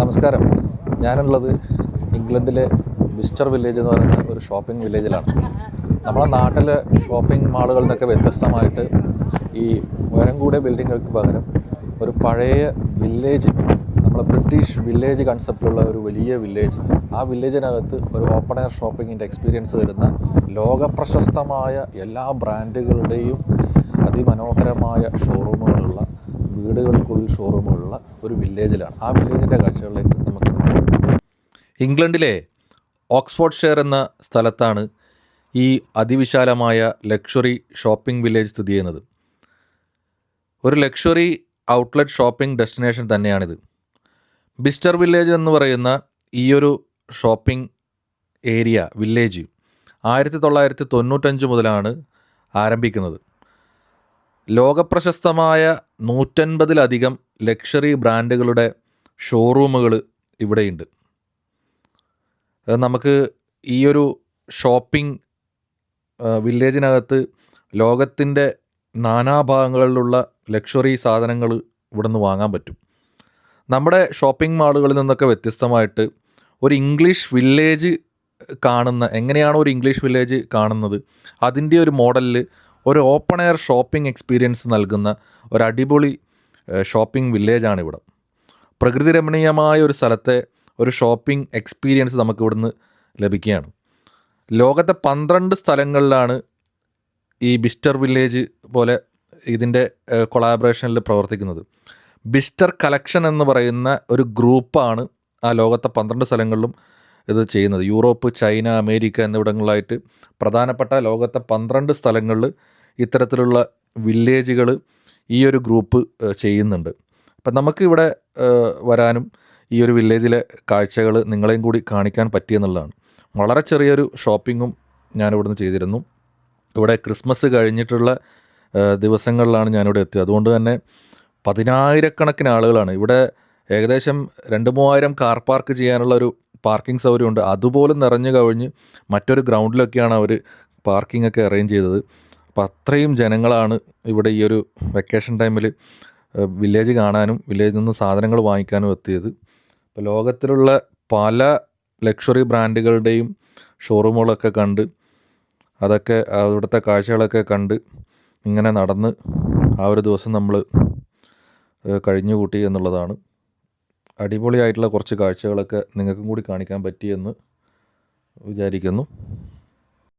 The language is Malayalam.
നമസ്കാരം. ഞാനുള്ളത് ഇംഗ്ലണ്ടിലെ മിസ്റ്റർ വില്ലേജ് എന്ന് പറയുന്ന ഒരു ഷോപ്പിംഗ് വില്ലേജിലാണ്. നമ്മളെ നാട്ടിലെ ഷോപ്പിംഗ് മാളുകളിൽ നിന്നൊക്കെ വ്യത്യസ്തമായിട്ട് ഈ ഉയരം കൂടിയ ബിൽഡിങ്ങുകൾക്ക് പകരം ഒരു പഴയ വില്ലേജ് നമ്മളെ ബ്രിട്ടീഷ് വില്ലേജ് കൺസെപ്റ്റിലുള്ള ഒരു വലിയ വില്ലേജ്. ആ വില്ലേജിനകത്ത് ഒരു ഓപ്പൺ എയർ ഷോപ്പിങ്ങിന്റെ എക്സ്പീരിയൻസ് വരുന്ന ലോകപ്രശസ്തമായ എല്ലാ ബ്രാൻഡുകളുടെയും അതിമനോഹരമായ ഷോറൂമുകളുള്ള വീടുകൾക്കുള്ളിൽ ഷോറൂമുകളുള്ള ഒരു വില്ലേജിലാണ് ആ വില്ലേജിന്റെ കാഴ്ചകളിലേക്ക് നമുക്ക് ഇംഗ്ലണ്ടിലെ ഓക്സ്ഫോർഡ് ഷെയർ എന്ന സ്ഥലത്താണ് ഈ അതിവിശാലമായ ലക്ഷറി ഷോപ്പിംഗ് വില്ലേജ് സ്ഥിതി ചെയ്യുന്നത്. ഒരു ലക്ഷറി ഔട്ട്ലെറ്റ് ഷോപ്പിംഗ് ഡെസ്റ്റിനേഷൻ തന്നെയാണിത്. ബിസ്റ്റർ വില്ലേജ് എന്ന് പറയുന്ന ഈയൊരു ഷോപ്പിംഗ് ഏരിയ വില്ലേജ് ആയിരത്തി തൊള്ളായിരത്തി തൊണ്ണൂറ്റഞ്ച് മുതലാണ് ആരംഭിക്കുന്നത്. ലോകപ്രശസ്തമായ നൂറ്റൻപതിലധികം ലക്ഷറി ബ്രാൻഡുകളുടെ ഷോറൂമുകൾ ഇവിടെയുണ്ട്. നമുക്ക് ഈ ഒരു ഷോപ്പിംഗ് വില്ലേജിനകത്ത് ലോകത്തിന്റെ നാനാഭാഗങ്ങളിലുള്ള ലക്ഷറി സാധനങ്ങൾ ഇവിടെ നിന്ന് വാങ്ങാൻ പറ്റും. നമ്മുടെ ഷോപ്പിംഗ് മാളുകളിൽ നിന്നൊക്കെ വ്യത്യസ്തമായിട്ട് ഒരു ഇംഗ്ലീഷ് വില്ലേജ് കാണുന്ന എങ്ങനെയാണ് ഒരു ഇംഗ്ലീഷ് വില്ലേജ് കാണുന്നത് അതിന്റെ ഒരു മോഡലിൽ ഒരു ഓപ്പൺ എയർ ഷോപ്പിംഗ് എക്സ്പീരിയൻസ് നൽകുന്ന ഒരു അടിപൊളി ഷോപ്പിംഗ് വില്ലേജാണ് ഇവിടെ. പ്രകൃതി രമണീയമായ ഒരു സ്ഥലത്തെ ഒരു ഷോപ്പിംഗ് എക്സ്പീരിയൻസ് നമുക്ക് ഇവിടുന്ന് ലഭിക്കുകയാണ്. ലോകത്തെ പന്ത്രണ്ട് സ്ഥലങ്ങളിലാണ് ഈ ബിസ്റ്റർ വില്ലേജ് പോലെ ഇതിന്റെ കൊളാബറേഷനിൽ പ്രവർത്തിക്കുന്നത്. ബിസ്റ്റർ കളക്ഷൻ എന്ന് പറയുന്ന ഒരു ഗ്രൂപ്പാണ് ആ ലോകത്തെ പന്ത്രണ്ട് സ്ഥലങ്ങളിലും ഇത് ചെയ്യുന്നത്. യൂറോപ്പ് ചൈന അമേരിക്ക എന്നിവിടങ്ങളിലായിട്ട് പ്രധാനപ്പെട്ട ലോകത്തെ പന്ത്രണ്ട് സ്ഥലങ്ങളിൽ ഇത്തരത്തിലുള്ള വില്ലേജുകൾ ഈ ഒരു ഗ്രൂപ്പ് ചെയ്യുന്നുണ്ട്. അപ്പം നമുക്ക് ഇവിടെ വരാനും ഈ ഒരു വില്ലേജിലെ കാഴ്ചകൾ നിങ്ങളെയും കൂടി കാണിക്കാൻ പറ്റിയെന്നുള്ളതാണ് വളരെ ചെറിയൊരു ഷോപ്പിങ്ങും ഞാനിവിടുന്ന് ചെയ്തിരുന്നു. ഇവിടെ ക്രിസ്മസ് കഴിഞ്ഞിട്ടുള്ള ദിവസങ്ങളിലാണ് ഞാനിവിടെ എത്തിയത്. അതുകൊണ്ട് തന്നെ പതിനായിരക്കണക്കിന് ആളുകളാണ്. ഇവിടെ ഏകദേശം രണ്ട് മൂവായിരം കാർ പാർക്ക് ചെയ്യാനുള്ള ഒരു പാർക്കിംഗ് സൗകര്യമുണ്ട്. അതുപോലും നിറഞ്ഞു കവിഞ്ഞ് മറ്റൊരു ഗ്രൗണ്ടിലൊക്കെയാണ് അവർ പാർക്കിംഗ് ഒക്കെ അറേഞ്ച് ചെയ്തത്. അപ്പോൾ അത്രയും ജനങ്ങളാണ് ഇവിടെ ഈ ഒരു വെക്കേഷൻ ടൈമിൽ വില്ലേജ് കാണാനും വില്ലേജിൽ നിന്ന് സാധനങ്ങൾ വാങ്ങിക്കാനും എത്തിയത്. ഇപ്പോൾ ലോകത്തിലുള്ള പല ലക്ഷറി ബ്രാൻഡുകളുടെയും ഷോറൂമുകളൊക്കെ കണ്ട് അതൊക്കെ അവിടുത്തെ കാഴ്ചകളൊക്കെ കണ്ട് ഇങ്ങനെ നടന്ന് ആ ഒരു ദിവസം നമ്മൾ കഴിഞ്ഞുകൂട്ടി എന്നുള്ളതാണ്. അടിപൊളിയായിട്ടുള്ള കുറച്ച് കാഴ്ചകളൊക്കെ നിങ്ങൾക്കും കൂടി കാണിക്കാൻ പറ്റിയെന്ന് വിചാരിക്കുന്നു.